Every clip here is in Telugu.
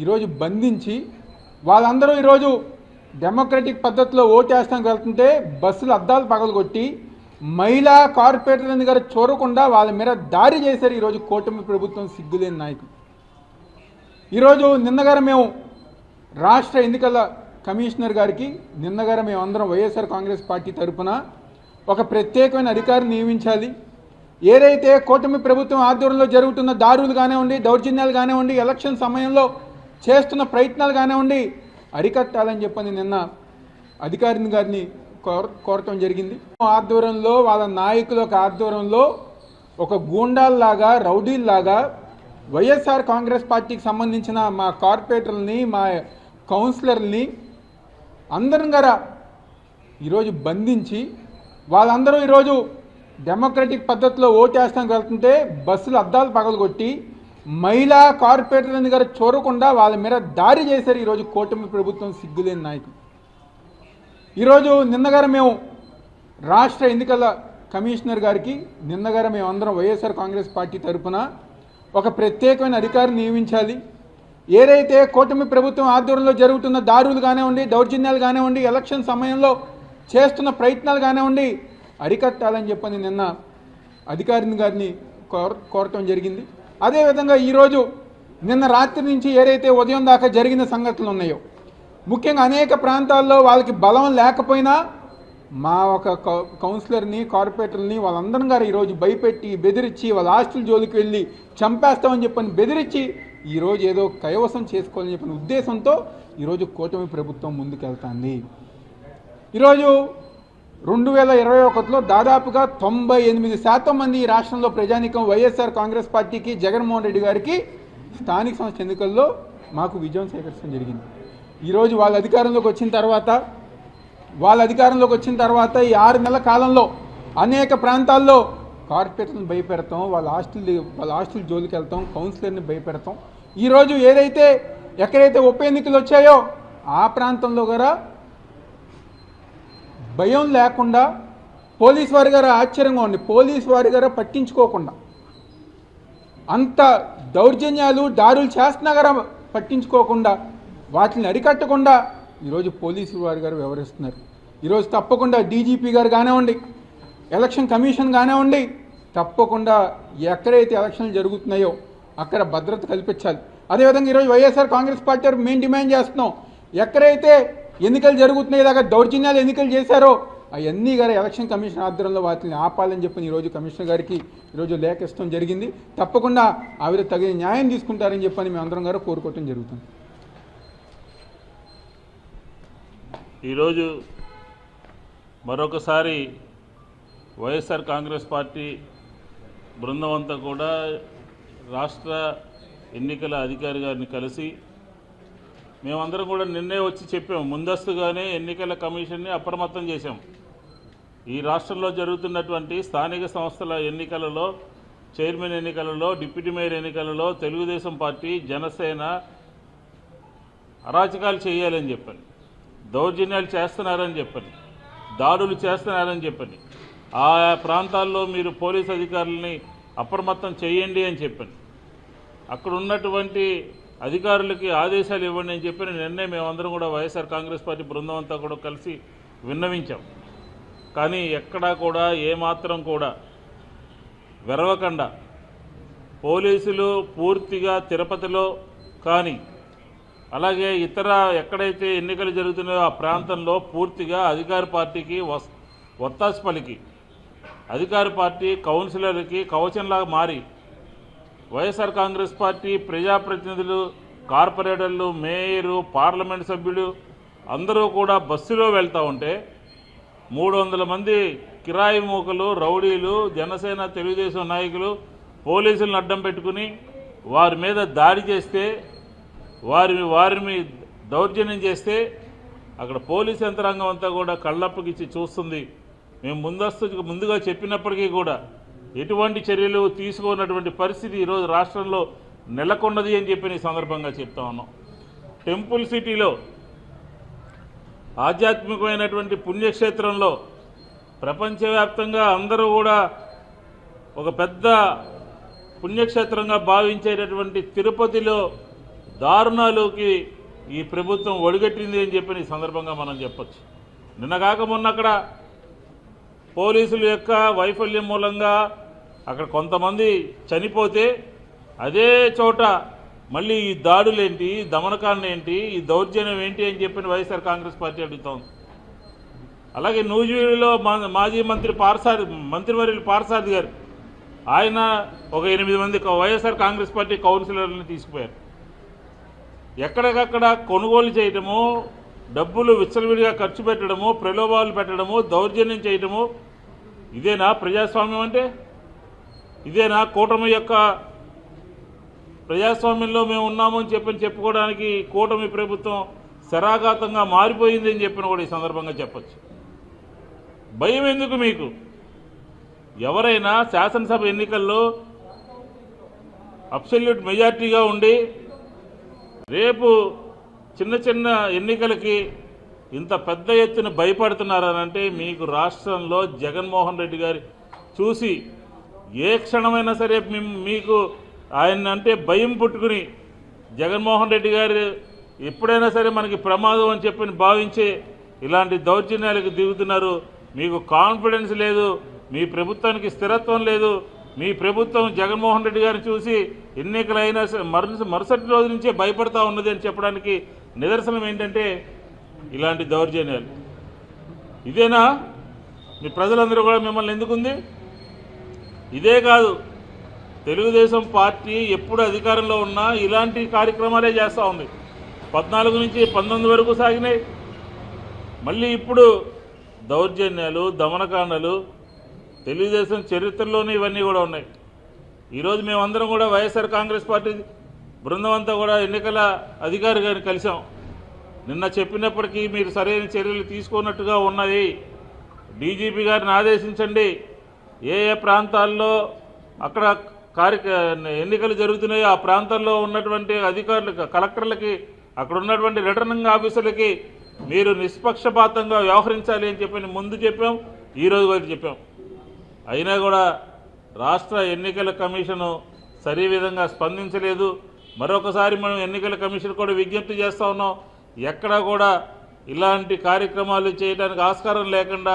ఈరోజు బంధించి వాళ్ళందరూ ఈరోజు డెమోక్రటిక్ పద్ధతిలో ఓటేస్తానికి వెళ్తుంటే బస్సులు అద్దాలు పగలగొట్టి మహిళా కార్పొరేటర్ గారు చూడకుండా వాళ్ళ మీద దారి చేశారు ఈరోజు కూటమి ప్రభుత్వం సిగ్గులేని నాయకులు. ఈరోజు నిన్నగారు మేము రాష్ట్ర ఎన్నికల కమిషనర్ గారికి నిన్నగారు మేము అందరం వైఎస్ఆర్ కాంగ్రెస్ పార్టీ తరఫున ఒక ప్రత్యేకమైన అధికారిని నియమించాలి. ఏదైతే కూటమి ప్రభుత్వం ఆధ్వర్యంలో జరుగుతున్న దారులు కానివ్వండి దౌర్జన్యాలు కానివ్వండి ఎలక్షన్ సమయంలో చేస్తున్న ప్రయత్నాలు కానివ్వండి అరికట్టాలని చెప్పని నిన్న అధికారిని గారిని కోర కోరటం జరిగింది. ఆధ్వర్యంలో వాళ్ళ నాయకుల ఆధ్వర్యంలో ఒక గూండాల్లాగా రౌడీల్లాగా వైఎస్ఆర్ కాంగ్రెస్ పార్టీకి సంబంధించిన మా కార్పొరేటర్లని మా కౌన్సిలర్ని అందరం గారా ఈరోజు బంధించి వాళ్ళందరూ ఈరోజు డెమోక్రటిక్ పద్ధతిలో ఓటేస్తానికి వెళ్తుంటే బస్సులు అద్దాలు పగలగొట్టి మహిళా కార్పొరేటర్ గారు చూడకుండా వాళ్ళ మీద దారి చేశారు ఈరోజు కూటమి ప్రభుత్వం సిగ్గులేని నాయకులు. ఈరోజు నిన్నగారు మేము రాష్ట్ర ఎన్నికల కమిషనర్ గారికి నిన్నగారు మేము అందరం వైఎస్ఆర్ కాంగ్రెస్ పార్టీ తరఫున ఒక ప్రత్యేకమైన అధికారిని నియమించాలి. ఏదైతే కూటమి ప్రభుత్వం ఆధ్వర్యంలో జరుగుతున్న దారులు కానివ్వండి దౌర్జన్యాలు కానివ్వండి ఎలక్షన్ సమయంలో చేస్తున్న ప్రయత్నాలు కానివ్వండి అరికట్టాలని చెప్పని నిన్న అధికారిని గారిని కోర కోరటం జరిగింది. అదేవిధంగా ఈరోజు నిన్న రాత్రి నుంచి ఏదైతే ఉదయం దాకా జరిగిన సంఘటనలు ఉన్నాయో ముఖ్యంగా అనేక ప్రాంతాల్లో వాళ్ళకి బలం లేకపోయినా మా ఒక కౌ- కౌన్సిలర్ని కార్పొరేటర్ని వాళ్ళందరం గారు ఈరోజు భయపెట్టి బెదిరించి వాళ్ళ హాస్టల్ జోలికి వెళ్ళి చంపేస్తామని చెప్పని బెదిరించి ఈరోజు ఏదో కైవసం చేసుకోవాలని చెప్పిన ఉద్దేశంతో ఈరోజు కూటమి ప్రభుత్వం ముందుకెళ్తాంది. ఈరోజు రెండు వేల ఇరవై ఒకటిలో దాదాపుగా తొంభై ఎనిమిది శాతం మంది ఈ రాష్ట్రంలో ప్రజానీకం వైఎస్ఆర్ కాంగ్రెస్ పార్టీకి జగన్మోహన్ రెడ్డి గారికి స్థానిక సంస్థ ఎన్నికల్లో మాకు విజయం సేకరించడం జరిగింది. ఈరోజు వాళ్ళ అధికారంలోకి వచ్చిన తర్వాత వాళ్ళ అధికారంలోకి వచ్చిన తర్వాత ఈ ఆరు నెలల కాలంలో అనేక ప్రాంతాల్లో కార్పొరేటర్ని భయపెడతాం వాళ్ళ హాస్టల్ వాళ్ళ హాస్టల్ జోలికి వెళ్తాం కౌన్సిలర్ని భయపెడతాం. ఈరోజు ఏదైతే ఎక్కడైతే ఉప ఎన్నికలు వచ్చాయో ఆ ప్రాంతంలో కూడా భయం లేకుండా పోలీస్ వారి గారు ఆశ్చర్యంగా ఉంది పోలీస్ వారి గారు పట్టించుకోకుండా అంత దౌర్జన్యాలు దారులు చేస్తున్నా గారా పట్టించుకోకుండా వాటిని అరికట్టకుండా ఈరోజు పోలీసు వారి గారు వివరిస్తున్నారు ఈరోజు తప్పకుండా డీజీపీ గారు కానివ్వండి ఎలక్షన్ కమిషన్ కానివ్వండి తప్పకుండా ఎక్కడైతే ఎలక్షన్లు జరుగుతున్నాయో అక్కడ భద్రత కల్పించాలి. అదేవిధంగా ఈరోజు వైఎస్ఆర్ కాంగ్రెస్ పార్టీ మేము డిమాండ్ చేస్తున్నాం ఎక్కడైతే ఎన్నికలు జరుగుతున్నాయి ఇలాగ దౌర్జన్యాలు ఎన్నికలు చేశారో అవన్నీ గారు ఎలక్షన్ కమిషన్ ఆధ్వర్యంలో వాటిని ఆపాలని చెప్పి ఈరోజు కమిషనర్ గారికి ఈరోజు లేఖ ఇష్టం జరిగింది. తప్పకుండా ఆవిడ తగిన న్యాయం తీసుకుంటారని చెప్పని మేము అందరం గారు కోరుకోవటం జరుగుతుంది. ఈరోజు మరొకసారి వైఎస్ఆర్ కాంగ్రెస్ పార్టీ బృందం అంతా కూడా రాష్ట్ర ఎన్నికల అధికారి గారిని కలిసి మేమందరం కూడా నిన్నే వచ్చి చెప్పాము ముందస్తుగానే ఎన్నికల కమిషన్ని అప్రమత్తం చేశాం. ఈ రాష్ట్రంలో జరుగుతున్నటువంటి స్థానిక సంస్థల ఎన్నికలలో చైర్మన్ ఎన్నికలలో డిప్యూటీ మేయర్ ఎన్నికలలో తెలుగుదేశం పార్టీ జనసేన అరాచకాలు చేయాలని చెప్పని దౌర్జన్యాలు చేస్తున్నారని చెప్పని దాడులు చేస్తున్నారని చెప్పని ఆ ప్రాంతాల్లో మీరు పోలీస్ అధికారులని అప్రమత్తం చేయండి అని చెప్పని అక్కడ ఉన్నటువంటి అధికారులకి ఆదేశాలు ఇవ్వండి అని చెప్పిన నిన్నే మేమందరం కూడా వైఎస్ఆర్ కాంగ్రెస్ పార్టీ బృందం అంతా కూడా కలిసి విన్నవించాం. కానీ ఎక్కడా కూడా ఏమాత్రం కూడా వెరవకుండా పోలీసులు పూర్తిగా తిరుపతిలో కానీ అలాగే ఇతర ఎక్కడైతే ఎన్నికలు జరుగుతున్నాయో ఆ ప్రాంతంలో పూర్తిగా అధికార పార్టీకి వస్ ఒత్తాసు పలికి. అధికార పార్టీ కౌన్సిలర్కి కవచంలాగా మారి వైఎస్ఆర్ కాంగ్రెస్ పార్టీ ప్రజాప్రతినిధులు కార్పొరేటర్లు మేయరు పార్లమెంట్ సభ్యులు అందరూ కూడా బస్సులో వెళ్తూ ఉంటే మూడు వందల మంది కిరాయి మూకలు రౌడీలు జనసేన తెలుగుదేశం నాయకులు పోలీసులను అడ్డం పెట్టుకుని వారి మీద దాడి చేస్తే వారి వారిని దౌర్జన్యం చేస్తే అక్కడ పోలీస్ యంత్రాంగం అంతా కూడా కళ్ళప్పకిచ్చి చూస్తుంది. మేము ముందస్తు ముందుగా చెప్పినప్పటికీ కూడా ఎటువంటి చర్యలు తీసుకోనటువంటి పరిస్థితి ఈరోజు రాష్ట్రంలో నెలకొన్నది అని చెప్పి ఈ సందర్భంగా చెప్తా ఉన్నాం. టెంపుల్ సిటీలో ఆధ్యాత్మికమైనటువంటి పుణ్యక్షేత్రంలో ప్రపంచవ్యాప్తంగా అందరూ కూడా ఒక పెద్ద పుణ్యక్షేత్రంగా భావించేటటువంటి తిరుపతిలో దారుణాలోకి ఈ ప్రభుత్వం ఒడిగట్టింది అని చెప్పి ఈ సందర్భంగా మనం చెప్పచ్చు. నిన్న కాక మొన్న అక్కడ పోలీసుల యొక్క వైఫల్యం మూలంగా అక్కడ కొంతమంది చనిపోతే అదే చోట మళ్ళీ ఈ దాడులేంటి దమనకాండ ఏంటి ఈ దౌర్జన్యం ఏంటి అని చెప్పిన వైఎస్ఆర్ కాంగ్రెస్ పార్టీ అడుగుతోంది. అలాగే నూజివీడులో మా- మాజీ మంత్రి పార్సాది మంత్రివర్యులు పార్సాది గారు ఆయన ఒక ఎనిమిది మంది వైఎస్ఆర్ కాంగ్రెస్ పార్టీ కౌన్సిలర్లను తీసుకుపోయారు. ఎక్కడికక్కడ కొనుగోలు చేయటము డబ్బులు విచ్చలవిడిగా ఖర్చు పెట్టడము ప్రలోభాలు పెట్టడము దౌర్జన్యం చేయటము ఇదేనా ప్రజాస్వామ్యం అంటే? ఇదేనా కూటమి యొక్క ప్రజాస్వామ్యంలో మేము ఉన్నామని చెప్పని చెప్పుకోవడానికి కూటమి ప్రభుత్వం శరాఘాతంగా మారిపోయింది అని చెప్పిన కూడా ఈ సందర్భంగా చెప్పచ్చు. భయం ఎందుకు మీకు? ఎవరైనా శాసనసభ ఎన్నికల్లో అబ్సల్యూట్ మెజార్టీగా ఉండి రేపు చిన్న చిన్న ఎన్నికలకి ఇంత పెద్ద ఎత్తున భయపడుతున్నారనంటే మీకు రాష్ట్రంలో జగన్మోహన్ రెడ్డి గారి చూసి ఏ క్షణమైనా సరే మిమ్- మీకు ఆయన అంటే భయం పుట్టుకుని జగన్మోహన్ రెడ్డి గారు ఎప్పుడైనా సరే మనకి ప్రమాదం అని చెప్పి భావించే ఇలాంటి దౌర్జన్యాలకు దిగుతున్నారు. మీకు కాన్ఫిడెన్స్ లేదు మీ ప్రభుత్వానికి స్థిరత్వం లేదు మీ ప్రభుత్వం జగన్మోహన్ రెడ్డి గారిని చూసి ఎన్నికలైనా సరే మరు మరుసటి రోజు నుంచే భయపడతా ఉన్నది అని చెప్పడానికి నిదర్శనం ఏంటంటే ఇలాంటి దౌర్జన్యాలు. ఇదేనా? మీ ప్రజలందరూ కూడా మిమ్మల్ని ఎందుకుంది? ఇదే కాదు తెలుగుదేశం పార్టీ ఎప్పుడు అధికారంలో ఉన్నా ఇలాంటి కార్యక్రమాలే చేస్తూ ఉంది. పద్నాలుగు నుంచి పంతొమ్మిది వరకు సాగినాయి. మళ్ళీ ఇప్పుడు దౌర్జన్యాలు దమనకాండలు తెలుగుదేశం చరిత్రలోనే ఇవన్నీ కూడా ఉన్నాయి. ఈరోజు మేమందరం కూడా వైఎస్ఆర్ కాంగ్రెస్ పార్టీ బృందం అంతా కూడా ఎన్నికల అధికారి గారిని కలిసాం నిన్న చెప్పినప్పటికీ మీరు సరైన చర్యలు తీసుకున్నట్టుగా ఉన్నాయి డీజీపీ గారిని ఆదేశించండి. ఏ ఏ ప్రాంతాల్లో అక్కడ కార్య ఎన్నికలు జరుగుతున్నాయో ఆ ప్రాంతాల్లో ఉన్నటువంటి అధికారులకు కలెక్టర్లకి అక్కడ ఉన్నటువంటి రిటర్నింగ్ ఆఫీసర్లకి మీరు నిష్పక్షపాతంగా వ్యవహరించాలి అని చెప్పి ముందు చెప్పాం ఈరోజు వరకు చెప్పాం. అయినా కూడా రాష్ట్ర ఎన్నికల కమిషను సరి విధంగా స్పందించలేదు. మరొకసారి మనం ఎన్నికల కమిషన్ కూడా విజ్ఞప్తి చేస్తా ఉన్నాం. ఎక్కడా కూడా ఇలాంటి కార్యక్రమాలు చేయడానికి ఆస్కారం లేకుండా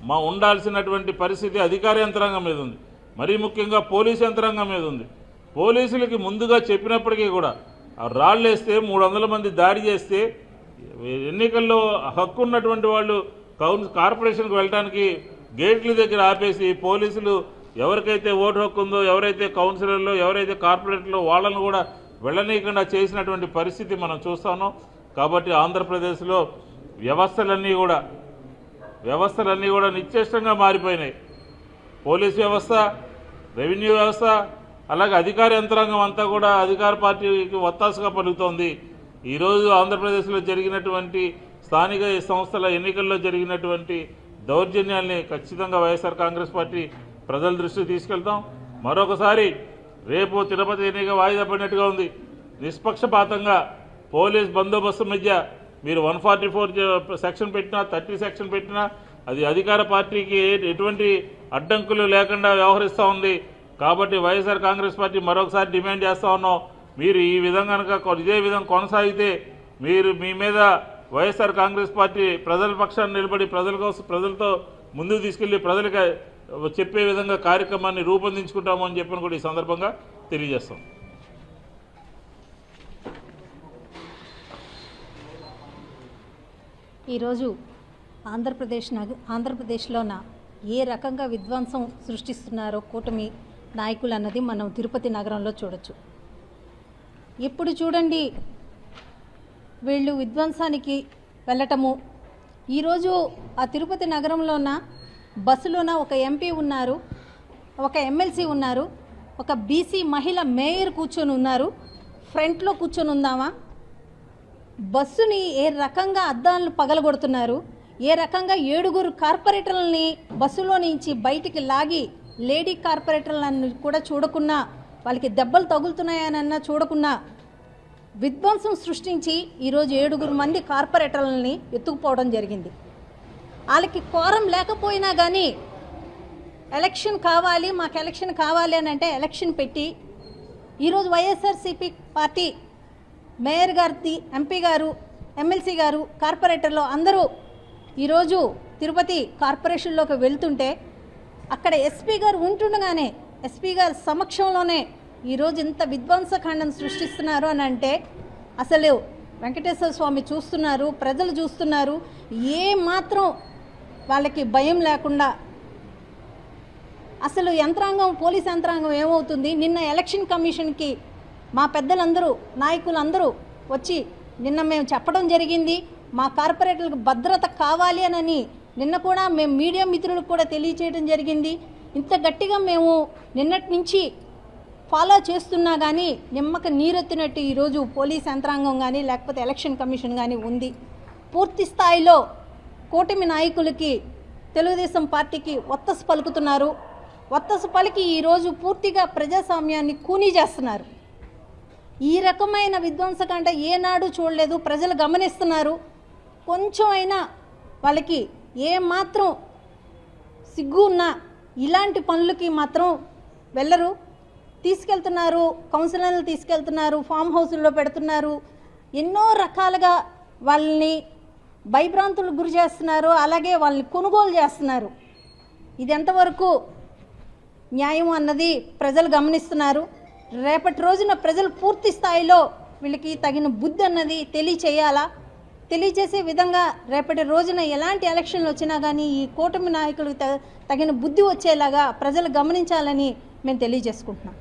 మా ఉండాల్సినటువంటి పరిస్థితి అధికార యంత్రాంగం మీద ఉంది. మరీ ముఖ్యంగా పోలీస్ యంత్రాంగం మీద ఉంది. పోలీసులకి ముందుగా చెప్పినప్పటికీ కూడా రాళ్ళేస్తే మూడు వందల మంది దాడి చేస్తే ఎన్నికల్లో హక్కు ఉన్నటువంటి వాళ్ళు కౌన్ కార్పొరేషన్కి వెళ్ళడానికి గేట్ల దగ్గర ఆపేసి పోలీసులు ఎవరికైతే ఓటు హక్కు ఉందో ఎవరైతే కౌన్సిలర్లో ఎవరైతే కార్పొరేట్లో వాళ్ళను కూడా వెళ్ళనీయకుండా చేసినటువంటి పరిస్థితి మనం చూస్తాను కాబట్టి ఆంధ్రప్రదేశ్లో వ్యవస్థలన్నీ కూడా వ్యవస్థలన్నీ కూడా నిశ్చేష్టంగా మారిపోయినాయి. పోలీస్ వ్యవస్థ రెవెన్యూ వ్యవస్థ అలాగే అధికార యంత్రాంగం అంతా కూడా అధికార పార్టీకి ఒత్తాసుగా పలుకుతోంది. ఈరోజు ఆంధ్రప్రదేశ్లో జరిగినటువంటి స్థానిక సంస్థల ఎన్నికల్లో జరిగినటువంటి దౌర్జన్యాల్ని ఖచ్చితంగా వైఎస్ఆర్ కాంగ్రెస్ పార్టీ ప్రజల దృష్టికి తీసుకెళ్తాం. మరొకసారి రేపు తిరుపతి ఎన్నిక వాయిదా పడినట్టుగా ఉంది. నిష్పక్షపాతంగా పోలీస్ బందోబస్తు మధ్య మీరు వన్ ఫార్టీ ఫోర్ సెక్షన్ పెట్టినా థర్టీ సెక్షన్ పెట్టినా అది అధికార పార్టీకి ఎటువంటి అడ్డంకులు లేకుండా వ్యవహరిస్తూ ఉంది. కాబట్టి వైఎస్ఆర్ కాంగ్రెస్ పార్టీ మరొకసారి డిమాండ్ చేస్తూ ఉన్నాం. మీరు ఈ విధంగా కనుక ఇదే విధంగా కొనసాగితే మీరు మీ మీద వైఎస్ఆర్ కాంగ్రెస్ పార్టీ ప్రజల పక్షాన్ని నిలబడి ప్రజల కోసం ప్రజలతో ముందుకు తీసుకెళ్ళి ప్రజలకు చెప్పే విధంగా కార్యక్రమాన్ని రూపొందించుకుంటాము అని చెప్పిన కూడా ఈ సందర్భంగా తెలియజేస్తాం. ఈరోజు ఆంధ్రప్రదేశ్ నగ ఆంధ్రప్రదేశ్లోన ఏ రకంగా విధ్వంసం సృష్టిస్తున్నారో కూటమి నాయకులు అన్నది మనం తిరుపతి నగరంలో చూడొచ్చు. ఎప్పుడు చూడండి వీళ్ళు విధ్వంసానికి వెళ్ళటము. ఈరోజు ఆ తిరుపతి నగరంలోన బస్సులోన ఒక ఎంపీ ఉన్నారు ఒక ఎమ్మెల్సీ ఉన్నారు ఒక బీసీ మహిళ మేయర్ కూర్చొని ఉన్నారు ఫ్రంట్లో కూర్చొని ఉందామా? బస్సుని ఏ రకంగా అద్దాలను పగలగొడుతున్నారు? ఏ రకంగా ఏడుగురు కార్పొరేటర్లని బస్సులో నుంచి బయటికి లాగి లేడీ కార్పొరేటర్లను కూడా చూడకున్నా వాళ్ళకి దెబ్బలు తగులుతున్నాయనన్నా చూడకున్నా విధ్వంసం సృష్టించి ఈరోజు ఏడుగురు మంది కార్పొరేటర్లని ఎత్తుకుపోవడం జరిగింది. వాళ్ళకి కోరం లేకపోయినా కానీ ఎలక్షన్ కావాలి మాకు ఎలక్షన్ కావాలి అని అంటే ఎలక్షన్ పెట్టి ఈరోజు వైఎస్ఆర్సీపీ పార్టీ మేయర్ గారి ఎంపీ గారు ఎమ్మెల్సీ గారు కార్పొరేటర్లు అందరూ ఈరోజు తిరుపతి కార్పొరేషన్లోకి వెళ్తుంటే అక్కడ ఎస్పీ గారు ఉంటుండగానే ఎస్పీ గారి సమక్షంలోనే ఈరోజు ఇంత విధ్వంసకాండం సృష్టిస్తున్నారు అని అంటే అసలు వెంకటేశ్వర స్వామి చూస్తున్నారు ప్రజలు చూస్తున్నారు ఏ మాత్రం వాళ్ళకి భయం లేకుండా అసలు యంత్రాంగం పోలీస్ యంత్రాంగం ఏమవుతుంది? నిన్న ఎలక్షన్ కమిషన్కి మా పెద్దలందరూ నాయకులందరూ వచ్చి నిన్న మేము చెప్పడం జరిగింది మా కార్పొరేటర్లకు భద్రత కావాలి అని నిన్న కూడా మేము మీడియా మిత్రులకు కూడా తెలియచేయడం జరిగింది. ఇంత గట్టిగా మేము నిన్నటి నుంచి ఫాలో చేస్తున్నా కానీ నిమ్మక నీరెత్తినట్టు ఈరోజు పోలీస్ యంత్రాంగం కానీ లేకపోతే ఎలక్షన్ కమిషన్ కానీ ఉంది. పూర్తి స్థాయిలో కూటమి నాయకులకి తెలుగుదేశం పార్టీకి ఒత్తసు పలుకుతున్నారు. ఒత్తసు పలికి ఈరోజు పూర్తిగా ప్రజాస్వామ్యాన్ని కూనీ చేస్తున్నారు. ఈ రకమైన విధ్వంసకాండ ఏనాడు చూడలేదు. ప్రజలు గమనిస్తున్నారు. కొంచెం అయినా వాళ్ళకి ఏమాత్రం సిగ్గు ఉన్నా ఇలాంటి పనులకి మాత్రం వెళ్ళరు. తీసుకెళ్తున్నారు కౌన్సిలర్లు తీసుకెళ్తున్నారు ఫామ్ హౌసుల్లో పెడుతున్నారు. ఎన్నో రకాలుగా వాళ్ళని భయభ్రాంతులకు గురి చేస్తున్నారు. అలాగే వాళ్ళని కొనుగోలు చేస్తున్నారు. ఇది ఎంతవరకు న్యాయం అన్నది ప్రజలు గమనిస్తున్నారు. రేపటి రోజున ప్రజలు పూర్తి స్థాయిలో వీళ్ళకి తగిన బుద్ధి అన్నది తెలియచేయాలా? తెలియచేసే విధంగా రేపటి రోజున ఎలాంటి ఎలక్షన్లు వచ్చినా కానీ ఈ కూటమి నాయకులకు తగిన బుద్ధి వచ్చేలాగా ప్రజలు గమనించాలని మేము తెలియజేసుకుంటున్నాం.